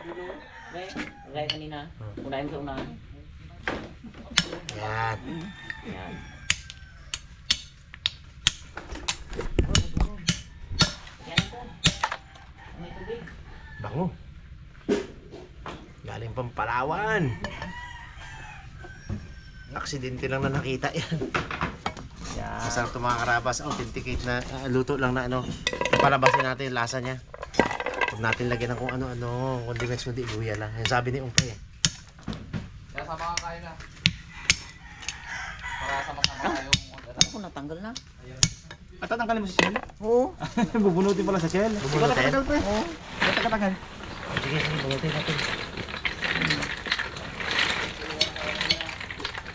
Gaya kanina. Unahin sa unahan. Yan. Yan. Bango. Galing pang Palawan. Aksidente lang na nakita yan. Yan. Ito mga karabas. Authenticate na ah, luto lang na ano. Palabasin natin yung lasa niya. Huwag natin lagyan ng kung ano-ano. Condiments mo di luya lang. Yung sabi ni Umpay eh. Kaya sama ka kayo na. Para sama-sama tayong Ako natanggal na. At tatanggalin mo si Shell? Oo. Bubunutin pala sa Shell. Bubunutin? Tagal pa eh. Oo. Tagal-tagal. Sige, sige. Bunutin natin.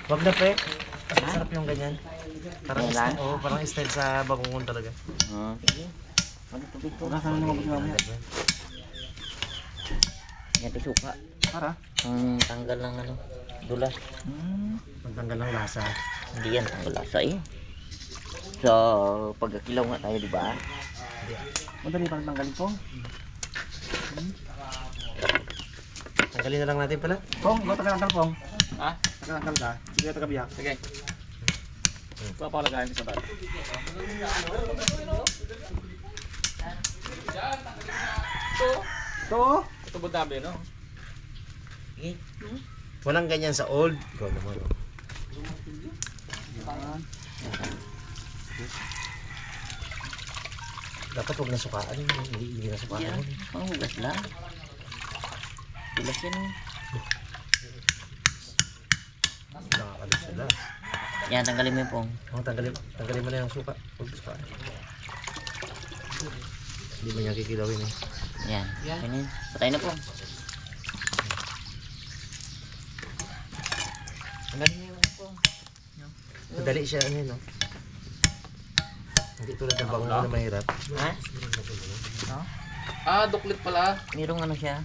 Wag na pre. Kasi sarap yung ganyan. Parang Yan lang? style, oh, parang style sa bagungon talaga. Ah. Ano tubig po? Wala sana naman mamaya. Yan suka. Para? Ang tanggal ng ano. Dulas. Hmm. Pagtanggal ng lasa. Hindi yan tanggal lasa eh. So, pagkakilaw nga tayo, di ba? Madali pang tanggalin po. Tanggalin na lang natin pala. Pong, ikaw taga-tanggal pong. Ha? Taga-tanggal ka. Sige, taga-biyak. Sige. Papalagayin ko sa tayo. Ito. Ito. Ito ba dabi, no? Sige. Walang ganyan sa old. Ikaw naman. oh. Dapat huwag nasukaan. Hindi, hindi nasukaan. Yan. Ang hugas lang. Dulas yan eh. Nakakalit sila. Yan, tanggalin mo yung pong. Oh, tanggalin, tanggalin mo na yung suka. Huwag sukaan. Hindi mo niya kikilawin eh. Yan. Ganyan. Patay na pong. Tanggalin mo yung pong. Madali siya ano yun, no? Hindi tulad ng bangungo na mahirap. Ha? Ah, duklit pala. Merong ano siya.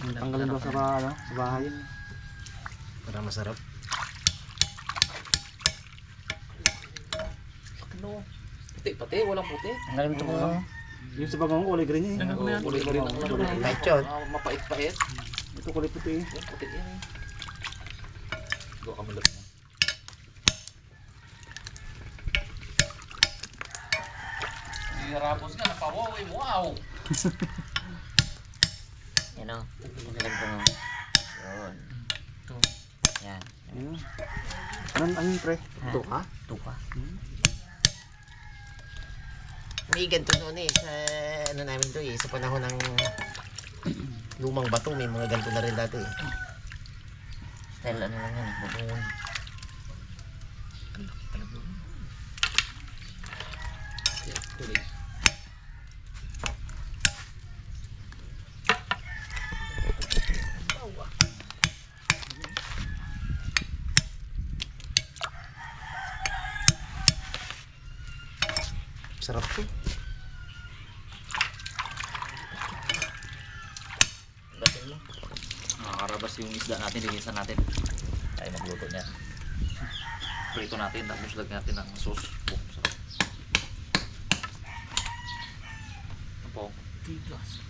Tanggalin daw sa, ba- ano, sa bahay. Para masarap. Ano? Puti pati, walang puti. Tanggalin mo ito pong. Yung sa bagong kulay green eh. Oo, kulay ko rin ang ano. Yun. Ah, Mapait-pait. Ito kulay puti eh. Yan, puti yan eh. Go ka malap mo. Si Rapos nga, napawaw eh, wow! Yan o. Tanggalin pong. Yun. Ito. Yan. Ayun. Anong, anong pre? Ito ka? Tuka. May ganito noon eh. Sa ano namin to eh. Sa panahon ng lumang bato. May mga ganito na rin dati eh. Style ano lang yan. Bubungon. Tuloy. Sarap to. Batin mo. Nakakarabas isda natin. Tayo magluto niya. Prito natin, tapos lagyan natin ng sauce. Oh, sarap. Po? Tigas.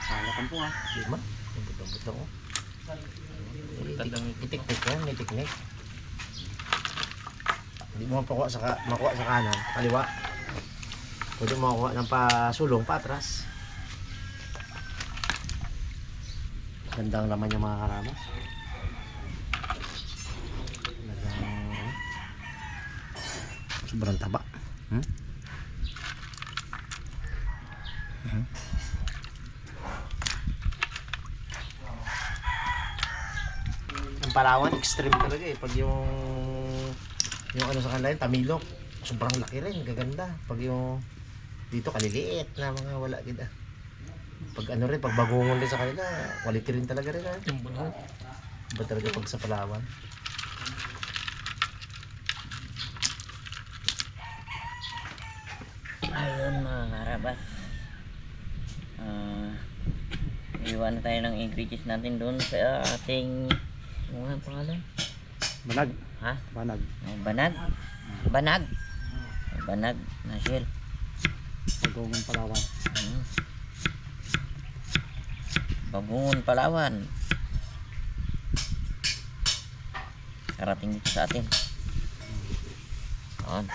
Halakan po ah. Di ba? Ang buto-buto ko. Itik-tik yan. May teknik. Hindi mo makuha sa, makuha sa kanan. Kaliwa. Pwede mo makuha ng pasulong, patras. Ganda ang laman yung mga karamas. Sobrang taba. Hmm? Hmm? Ang Palawan, extreme talaga eh. Pag yung yung ano sa kanila, yung tamilok, sobrang laki rin, gaganda. Pag yung dito kaliliit na mga wala gida. Pag ano rin, pag bagungon rin sa kanila, quality rin talaga rin. Ha? yung bunot. Iba talaga pag sa Palawan. Ayun mga karabas. Ah, iwan na tayo ng ingredients natin doon sa ating ano nga ang pangalan? Banag. Ha? Banag. Ay, banag? Banag? Banag na shell. Pagawang palawan. Mm. Babungon, Palawan. Karating dito sa atin. Yun.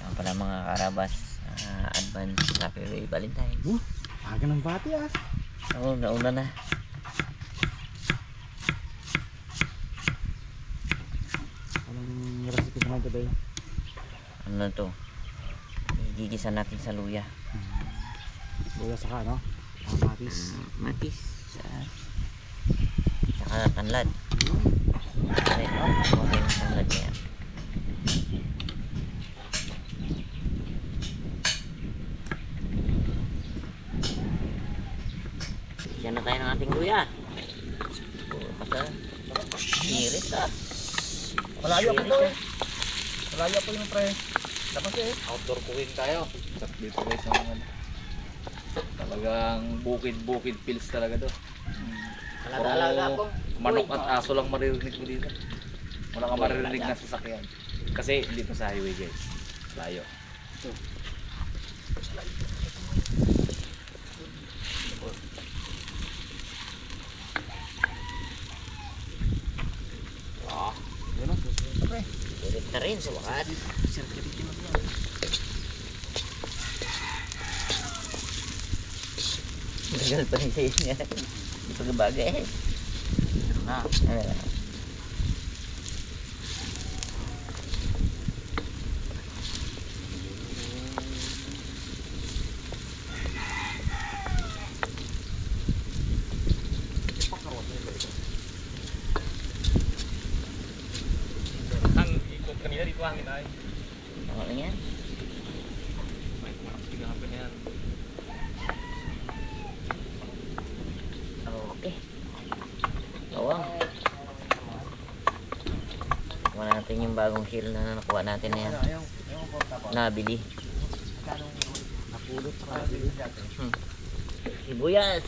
Yan pala mga karabas. ah, advance happy Valentine. Uh, aga ng bati ah. Oo, nauna na. Anong recipe naman today? Ano na to? Gigisa natin sa luya. Luya saka no? Kamatis. Matis. ah, Tsaka tanlad. Ay, oh, okay yung tanlad niya. Yan na tayo ng ating luya. Basta, sirit ah. Malayo ah. eh. Malayo po yung pre. Dapat eh. Outdoor cooking tayo. Dito guys sa mga talagang bukid-bukid pills talaga to. Alaga-alaga po. Manok at aso lang maririnig mo dito. Wala kang maririnig na sasakyan. Kasi dito sa highway guys. Layo. Yun o, susunod pre. Sirit na rin sa wakas. Tagal pa rin sa'yo niya. Hindi pa gabagay eh. Ano? Ang ikot kanina dito hangin ay. Ano lang yan? May tigang hapin na yan. Okay. Bawang. Kuha natin yung bagong hill na nakuha natin na yan. Nabili. Napulot sa kanila dati. Sibuyas.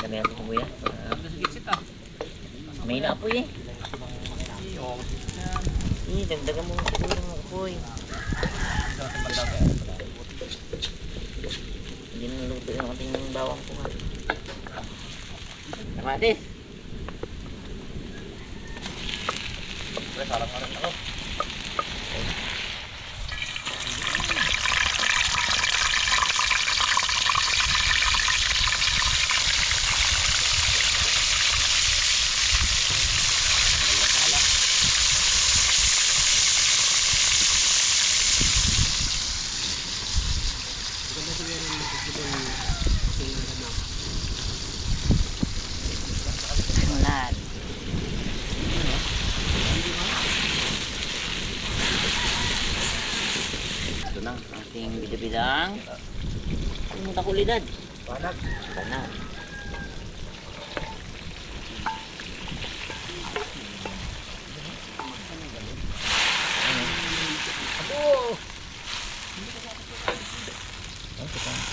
Dami natin sibuyas. May naapoy eh. Eh, dagdagan mo siguro ng apoy. Hindi na luto yung ating bawang po. Kamatis. Pre, sarap nga rin ako. Tanglad. Ito na, ating bidabidang Ano kulidad? Banag. Banag.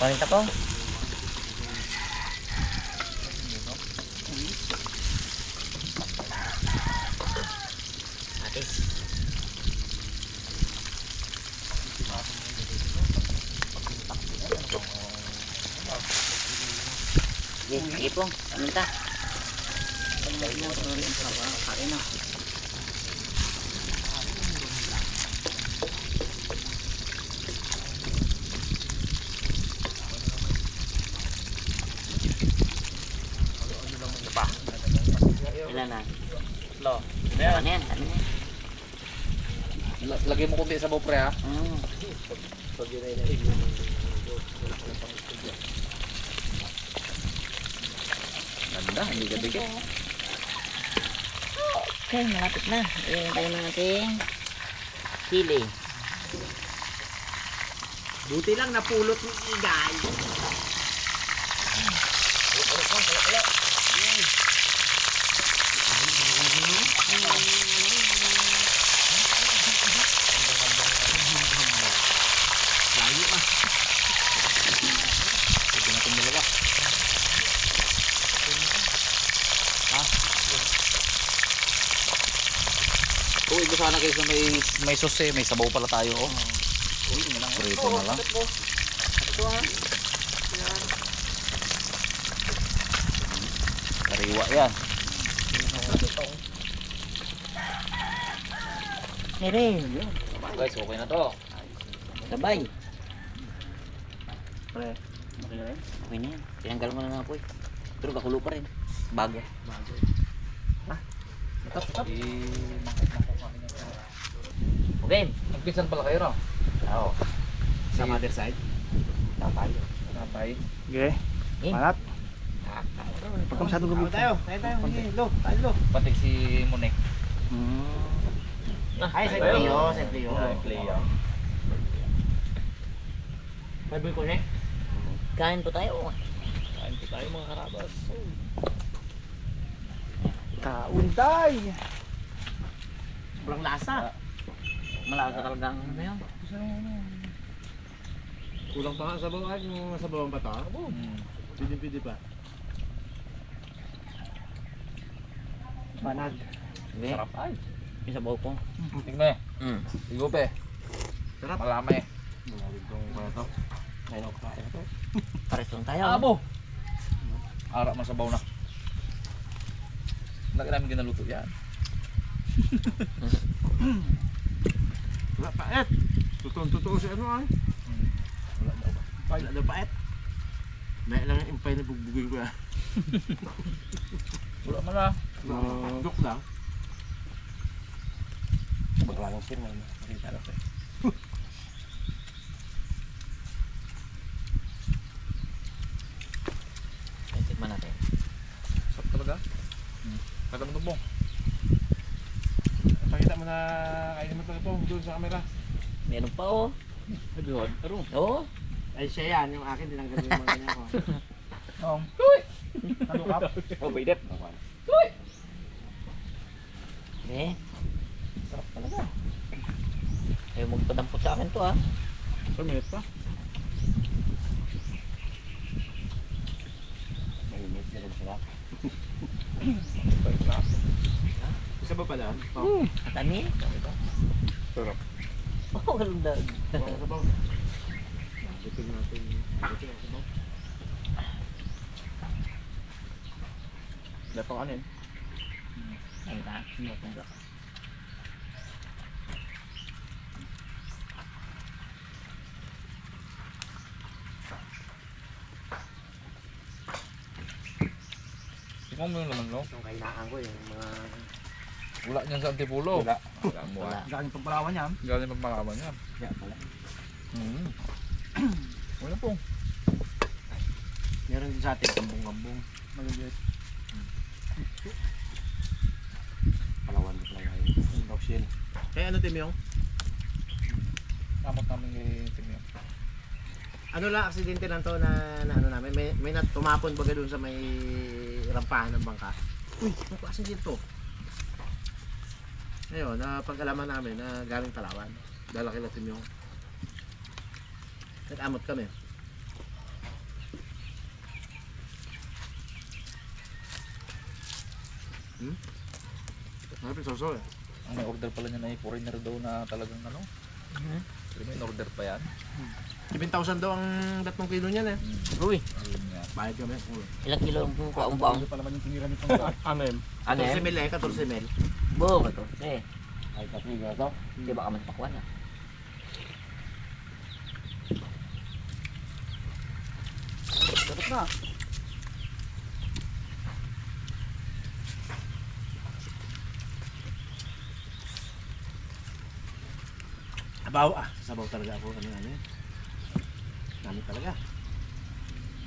Parinta ko. Atis. Sige, sige po. Minta. Sorry na, sorry. Ang sarap. Kain na. Ilan na? Lo. Ano yan? Ano yan? Lagay mo kunti sa baw pre ha. Mm. Ganda, hindi ka dikit. Okay, malapit na. Ayan tayo ng ating sili. Buti lang napulot ni Igay. Pwede natin dalawa. Ha? Uy, ito sana kayo sa may, may sauce eh. May sabaw pala tayo oh. Uy, na lang. Prito na lang. Kariwa yan. Nere, Guys, okay na to. sabay. Pre. Okay na rin? Okay na yan. Tinanggal mo na nga po eh. Pero kakulo pa rin. Bago. Okay. Magpinsan pala kayo, no? Oo. Sa mother side. Tapayo. Napay. Okay. Eh. Malat. Pag masyadong Tayo gumit. tayo. Tayo tayo. Lo. Tayo lo. Pati si Monek. Hmm. Ay, sa Tayo. Pleo. Sa. Ay, play yan. Sabi ko na. Kain po tayo. Kain po tayo mga karabas. Kaunday. Sobrang lasa. Malasa talaga ang ano yun. Kulang pa nga sa bawang kung sa bawang ba to? Hmm. Pwede pwede pa. Banag. Sarap ay. Yung sabaw ko. Tingnan eh. Mm. Igupe. Sarap. Malami. Malamig tong ano to. Ayun ako kain to. Pares lang tayo. Abo. Ara masabaw na. Lagi namin ginaluto yan. Wala paet. Totoo totoo si ano ay. Wala daw. Wala daw paet. May lang yung impay na bugbugin ko ah. Wala man na. Dok lang. Maglalang sir. May makita na pa. Ay, Tikman natin. Sarap talaga. Hmm. Tagal mo. Mo na kainin mo talaga to doon sa camera. Meron pa oh. Nagawad. Pero. Oo. Ay siya yan, yung akin tinanggal mo yung mga ganyan ko. Um, Ano ka? oh, baidet. Eh. Sarap talaga. Ayaw magpadampot sa akin to ah. Per minute pa. Mainit na rin sila. Bait na. Isa ba pala? Katani. Sarap. Oh, ganda. Sabaw. Bitin natin. Bitin ang sabaw. Dapat kanin. Ay na. Ganda. Tingnan mo yung laman no? Yung kainaan ko yung mga... Wala niyan sa antipulo. Wala. Wala mo. Wala. Galing pampalawan yan. Galing pa malaman yan. Kaya pala. Hmm. Wala po. Meron din sa atin, kambong-kambong. Maliliit. Palawan ko lang ngayon. Dog shell. Kaya ano Tim yung? Kamot namin yung tingnan. Ano lang, aksidente lang to na, na ano namin. May, may tumapon baga doon sa may rampahan ng bangka. Uy, ano klase dito? Ngayon, na pag-alaman namin na galing Palawan. Dalaki na Tim yung. Nag-amot kami. Hmm? Marami soso eh. Ang may order pala niya na foreigner daw na talagang ano. Mhm. Pero may order pa yan. 7,000 daw ang tatlong kilo niyan eh. Hmm. Uy. Bayad kami. ilang kilo ang buka ang baong? Ano pa naman yung tinira nitong anem? Ano 14 yan? mil eh, 14 mil. Bo, ito. Eh, Ay, kasi nga to. di ba ka man pakwan ah. Dapat na. Abaw ah, sasabaw talaga ako ano ano. Dami talaga.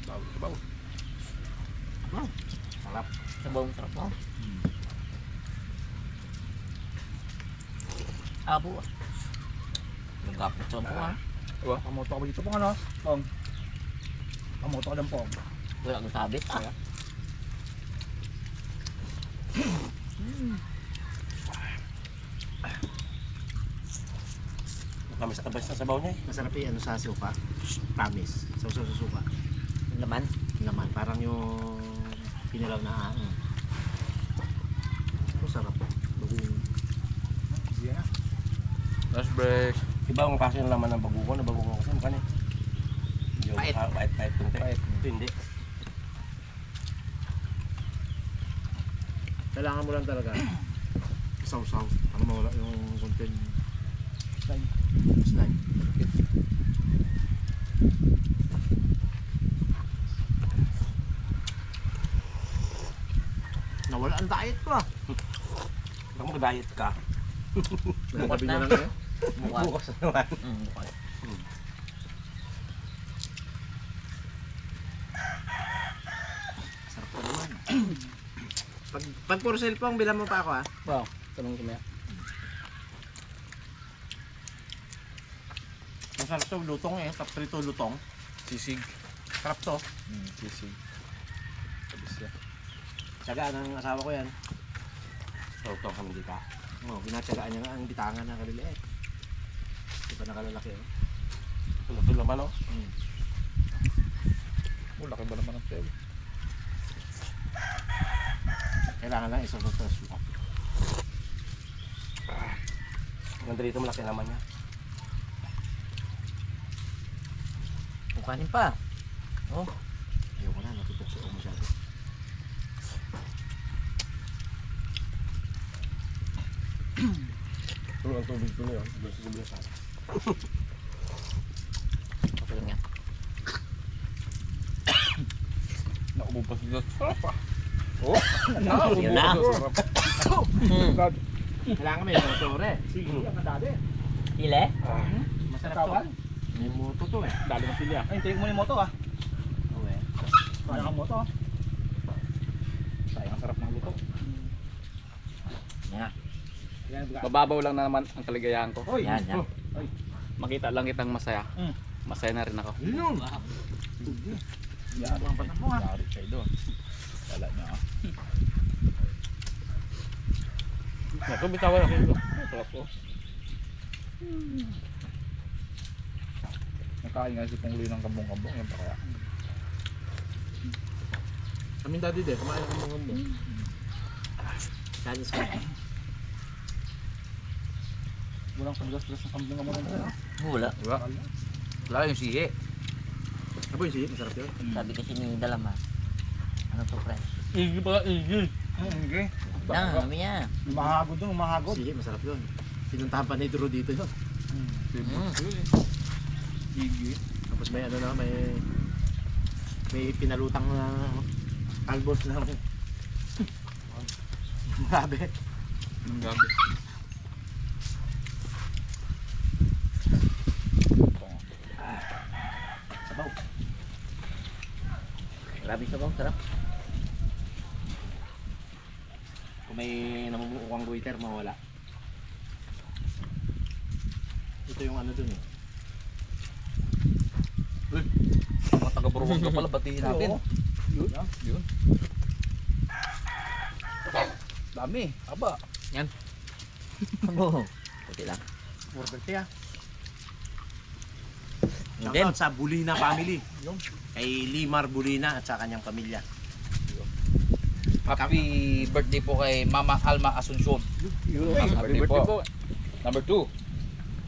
Bawo, bawo. Sarap. Sa bawang sarap mo. Abo ah. Yung kapit sa buka. Pamoto ka ba dito pong ano? Pong. Pamoto ka ng pong. Wala kang sabit ah. Kami sa tabas sa sabaw niya eh. Masarap yung ano sa suka. Promise. Sa sa suka. Laman. Naman parang yung pinilaw na ano. Ito sarap. Bagong. Sige na. Last break. Iba ang klase ng laman ng baguko, na baguko kasi mukha niya. Pait. Ah, pait, pait, kunti. Pait. Ito hindi. Kailangan mo lang talaga saw-saw para mawala yung content Slime. slime. Nawala ang diet ko ah. Baka mag-diet ka. Nagagabi na. na lang eh. Bukas. Bukas na naman. Mm, bukas. Sarap pa naman. pag, pag puro cellphone, bilang mo pa ako ah. Wow, tanong ko niya. Masarap to, lutong eh. Top 3 to lutong. Sisig. Sarap to. Hmm, sisig. Sabis siya. Tsagaan ng asawa ko yan. Tawag kami dito. Oh, ginatsagaan niya nga ang bitangan na kaliliit. Pa nakalalaki oh. Laki naman oh. Hmm. Oh, laki ba naman ang tail? Kailangan lang isang sauce mo. Ang dito malaki naman niya. Kukanin pa. Oh, Ayoko na, natutok si O masyado. Pero ang tubig ko na yun. Sa gabi sa okay nga. Naubos dito. Sarap ah. Oh, Yun na. Hmm. Kailangan may motor eh. Sige, ang dali. Ile? Masarap to. May moto to eh. Dali ng silya. Ay, hintayin mo yung moto ah. Oo eh. Kaya kang moto ah. Sayang ang sarap ng luto. Yan. Mababaw lang na naman ang kaligayahan ko. Yan, yan. Makita lang kitang masaya. Mm. Masaya na rin ako. Yun! Yari ang patang mo ah. Yari kayo doon. Wala niya ah. Ito, bitawan ako ito. Sarap ko. Nakain nga si Punguli ng kambong-kambong. Yan pa kaya. Kaming daddy din, kumain ng mga mo. Kanis ko. Walang pagdas-das ng kambong-kambong dyan ah. Wala. Wala. Wala yung sihi. Ano yung sige? Masarap yun. Sabi kasi ni Dalama. Ano to, pre? Igi pala, igi. Okay. Yan, sabi niya. Mahagod doon, mahagod. Sige, masarap yun. Pinuntahan pa ni Drew dito yun. Mm. Igi. Tapos may ano na, may may pinalutang na albos na Grabe. Ang Grabe sa bang sarap. Kung may namumuukang goiter, mawala. Ito yung ano dun eh. Mga taga-Burwag ka pala, batiin natin. Oo. Yun. Yun. Dami. Aba. Oo. Puti lang. Order siya. And then, Shoutout sa Bulina family. Kay Limar Bulina at sa kanyang pamilya. Happy birthday po kay Mama Alma Asuncion. Happy birthday po. Number two.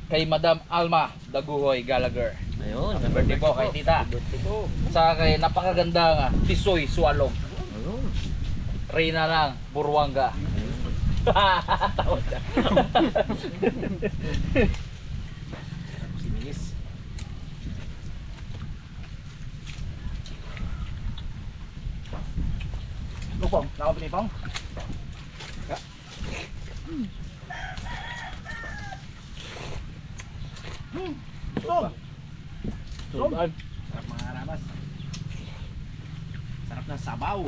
Kay Madam Alma Daguhoy Gallagher. ayun. Happy birthday po kay Tita. Sa kay napakagandang Tisoy Swalong. Ayun. Reyna ng Burwanga. Tawad ka. Sininis. Lupong. Nakapin ni Pong. Tom! Sudan. Sarap mga ramas. Sarap ng sabaw.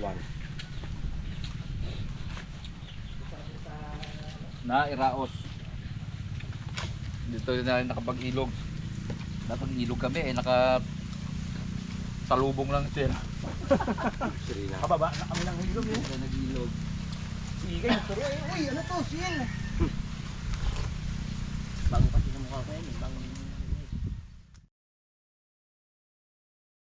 One. Na Iraos. Dito na rin nakapag-ilog. Nakapag-ilog kami eh, naka talubong lang siya. Kababa na kami ng hilog eh. Kaya nag-ilog. Sige, nagturo eh. Uy, ano to? Sil! Bago kasi sa mukha ko yan. eh. Bago